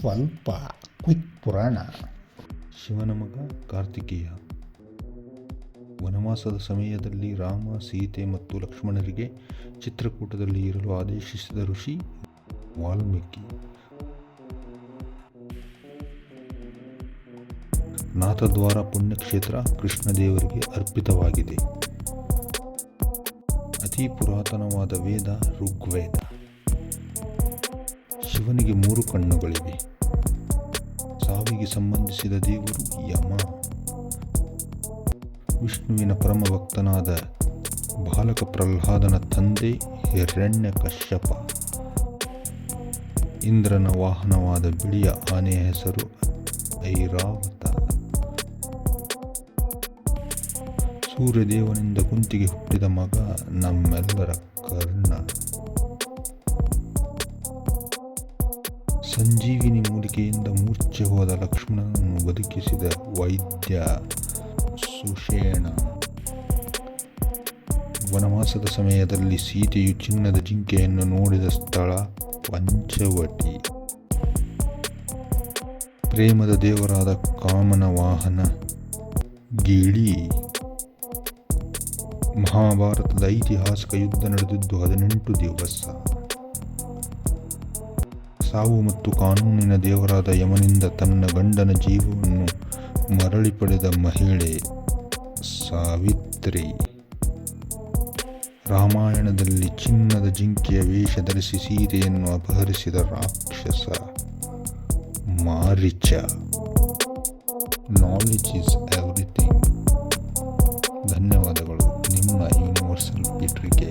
ಸ್ವಲ್ಪ ಕ್ವಿಕ್ ಪುರಾಣ. ಶಿವನ ಮಗ ಕಾರ್ತಿಕೇಯ. ವನವಾಸದ ಸಮಯದಲ್ಲಿ ರಾಮ, ಸೀತೆ ಮತ್ತು ಲಕ್ಷ್ಮಣರಿಗೆ ಚಿತ್ರಕೂಟದಲ್ಲಿ ಇರಲು ಆದೇಶಿಸಿದ ಋಷಿ ವಾಲ್ಮೀಕಿ. ನಾಥದ್ವಾರ ಪುಣ್ಯಕ್ಷೇತ್ರ ಕೃಷ್ಣದೇವರಿಗೆ ಅರ್ಪಿತವಾಗಿದೆ. ಅತಿ ಪುರಾತನವಾದ ವೇದ ಋಗ್ವೇದ. ಶಿವನಿಗೆ ಮೂರು ಕಣ್ಣುಗಳಿವೆ. ಸಾವಿಗೆ ಸಂಬಂಧಿಸಿದ ದೇವರು ಯಮ. ವಿಷ್ಣುವಿನ ಪರಮ ಭಕ್ತನಾದ ಬಾಲಕ ಪ್ರಹ್ಲಾದನ ತಂದೆ ಹಿರಣ್ಯ ಕಶ್ಯಪ. ಇಂದ್ರನ ವಾಹನವಾದ ಬಿಳಿಯ ಆನೆಯ ಹೆಸರು ಐರಾವತ. ಸೂರ್ಯದೇವನಿಂದ ಕುಂತಿಗೆ ಹುಟ್ಟಿದ ಮಗ ನಮ್ಮೆಲ್ಲರ ಕರ್ಣ ಸಂಜೀವಿನಿ ಮೂಲಿಕೆಯಿಂದ ಮೂರ್ಛೆ ಹೋದ ಲಕ್ಷ್ಮಣನನ್ನು ಬದುಕಿಸಿದ ವೈದ್ಯ ಸುಷೇಣ. ವನವಾಸದ ಸಮಯದಲ್ಲಿ ಸೀತೆಯು ಚಿನ್ನದ ಜಿಂಕೆಯನ್ನು ನೋಡಿದ ಸ್ಥಳ ಪಂಚವಟಿ. ಪ್ರೇಮದ ದೇವರಾದ ಕಾಮನ ವಾಹನ ಗಿಳಿ. ಮಹಾಭಾರತದ ಐತಿಹಾಸಿಕ ಯುದ್ಧ ನಡೆದಿದ್ದು ಹದಿನೆಂಟು ದಿವಸ. ಸಾವು ಮತ್ತು ಕಾನೂನಿನ ದೇವರಾದ ಯಮನಿಂದ ತನ್ನ ಗಂಡನ ಜೀವವನ್ನು ಮರಳಿ ಪಡೆದ ಮಹಿಳೆ ಸಾವಿತ್ರಿ. ರಾಮಾಯಣದಲ್ಲಿ ಚಿನ್ನದ ಜಿಂಕೆಯ ವೇಷ ಧರಿಸಿ ಸೀರೆಯನ್ನು ಅಪಹರಿಸಿದ ರಾಕ್ಷಸ ಮಾರಿಚ. ನಾಲೆಜ್ ಈಸ್ ಎವ್ರಿಥಿಂಗ್ ಧನ್ಯವಾದಗಳು. ನಿಮ್ಮ ಯೂನಿವರ್ಸಲ್ ಪೀಟ್ರಿಗೆ